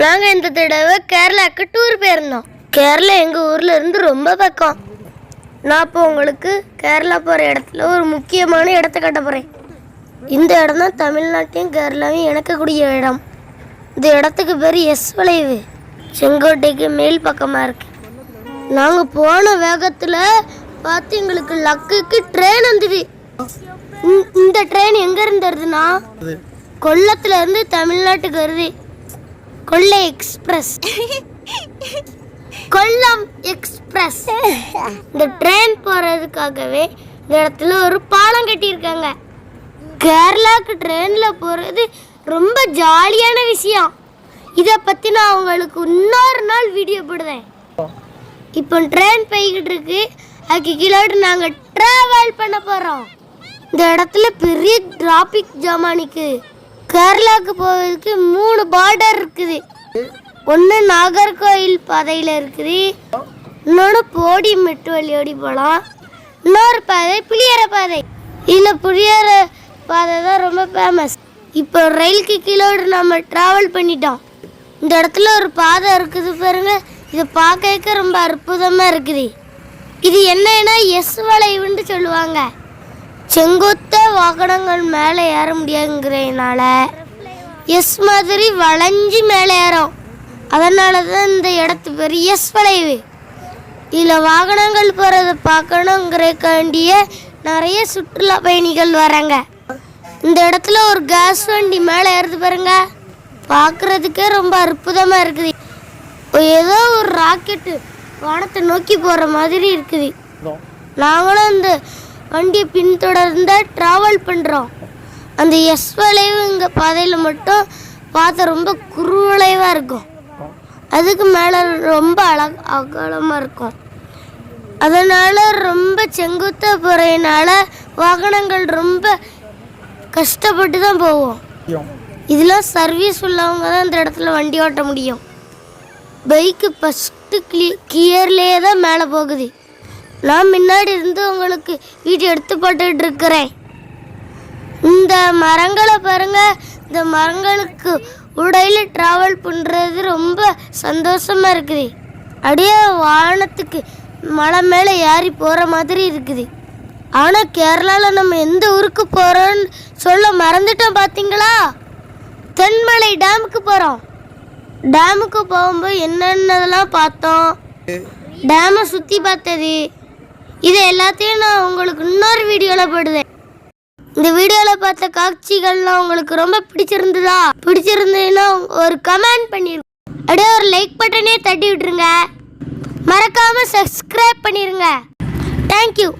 நாங்கள் இந்த தடவை கேரளாவுக்கு டூர் போயிருந்தோம். கேரளா எங்கள் ஊரில் இருந்து ரொம்ப பக்கம். நான் இப்போ உங்களுக்கு கேரளா போகிற இடத்துல ஒரு முக்கியமான இடத்த காட்ட போகிறேன் இந்த இடம் தான் தமிழ்நாட்டையும் கேரளாவையும் இணக்கக்கூடிய இடம். இந்த இடத்துக்கு பேர் எஸ் வளைவு. செங்கோட்டைக்கு மேல் பக்கமாக இருக்கு. நாங்கள் போன வேகத்தில் பார்த்து எங்களுக்கு லக்குக்கு ட்ரெயின் வந்தது. இந்த- இந்த ட்ரெயின் எங்கே இருந்து வருதுன்னா கொல்லத்துல இருந்து தமிழ்நாட்டுக்கு வருது. கொல்லை எக்ஸ்பிரஸ். கொல்லம் எக்ஸ்பிரஸ். இந்த ட்ரெயின் போறதுக்காகவே இந்த இடத்துல ஒரு பாலம் கட்டியிருக்காங்க. கேரளாவுக்கு ட்ரெயினில் போகிறது ரொம்ப ஜாலியான விஷயம். இதை பற்றி நான் உங்களுக்கு இன்னொரு நாள் வீடியோ போடுவேன் இப்போ ட்ரெயின் போய்கிட்டு இருக்கு. அதுக்கு கீழோட்டு நாங்கள் ட்ராவல் பண்ண போகிறோம் இந்த இடத்துல பெரிய டிராபிக் ஜாமானிக்கு கேரளாவுக்கு போவதுக்கு மூணு பார்டர் இருக்குது. ஒன்று நாகர்கோயில் பாதையில் இருக்குது. இன்னொன்று போடி மெட்டு வழியோடி போகலாம் இன்னொரு பாதை புளியற பாதை. இதில் புளியற பாதை தான் ரொம்ப ஃபேமஸ் இப்போ ரயிலுக்கு கீழோடு நம்ம ட்ராவல் பண்ணிட்டோம். இந்த இடத்துல ஒரு பாதை இருக்குது பாருங்க. இதை பார்க்க ரொம்ப அற்புதமாக இருக்குது. இது என்னன்னா எஸ் வளைவுன்னு சொல்லுவாங்க. செங்குத்த வாகனங்கள் மேலே ஏற முடியாதுங்கிறதுனால எஸ் மாதிரி வளைஞ்சு மேலே ஏறும். அதனால தான் இந்த இடத்து பேர் எஸ் வளைவு. இதில் வாகனங்கள் போகிறத பார்க்கணுங்கிறக்காண்டிய நிறைய சுற்றுலா பயணிகள் வராங்க. இந்த இடத்துல ஒரு கேஸ் வண்டி மேலே ஏறுது பாருங்க. பார்க்குறதுக்கே ரொம்ப அற்புதமாக இருக்குது. ஏதோ ஒரு ராக்கெட்டு வானத்தை நோக்கி போகிற மாதிரி இருக்குது. நாங்களும் அந்த வண்டியை பின்தொடர்ந்து ட்ராவல் பண்ணுறோம் அந்த எஸ் வளைவு இங்கே பாதையில் மட்டும் பார்த்தா ரொம்ப குறுவளைவாக இருக்கும். அதுக்கு மேலே ரொம்ப அழக அகலமாக இருக்கும். அதனால் ரொம்ப செங்குத்தாக போகிறதுனால வாகனங்கள் ரொம்ப கஷ்டப்பட்டு தான் போவோம். இதெல்லாம் சர்வீஸ் உள்ளவங்க தான் இந்த இடத்துல வண்டி ஓட்ட முடியும். பைக்கு ஃபஸ்ட்டு கிளி கியர்லேயே தான் மேலே போகுது. நான் முன்னாடி இருந்து உங்களுக்கு வீடியோ எடுத்து போட்டுட்டு இருக்கிறேன். இந்த மரங்களை பாருங்க. இந்த மரங்களுக்கு உடையில டிராவல் பண்ணுறது ரொம்ப சந்தோஷமா இருக்குது. அப்படியே வானத்துக்கு மலை மேலே ஏறி போகிற மாதிரி இருக்குது. ஆனால் கேரளாவில் நம்ம எந்த ஊருக்கு போகிறோன்னு சொல்ல மறந்துட்டோம் பார்த்தீங்களா தென்மலை டேமுக்கு போகிறோம் டேமுக்கு போகும்போது என்னென்னதெல்லாம் பார்த்தோம்? டேமை சுற்றி பார்த்தது. இது எல்லாத்தையும் நான் உங்களுக்கு இன்னொரு வீடியோவில் போடுவேன். இந்த வீடியோவில் பார்த்த காட்சிகள்லாம் உங்களுக்கு ரொம்ப பிடிச்சிருந்ததா? பிடிச்சிருந்ததுன்னா ஒரு கமெண்ட் பண்ணிருங்க. அப்படியே ஒரு லைக் பட்டனே தட்டி விட்டுருங்க. மறக்காமல் சப்ஸ்கிரைப் பண்ணிடுங்க தேங்க்யூ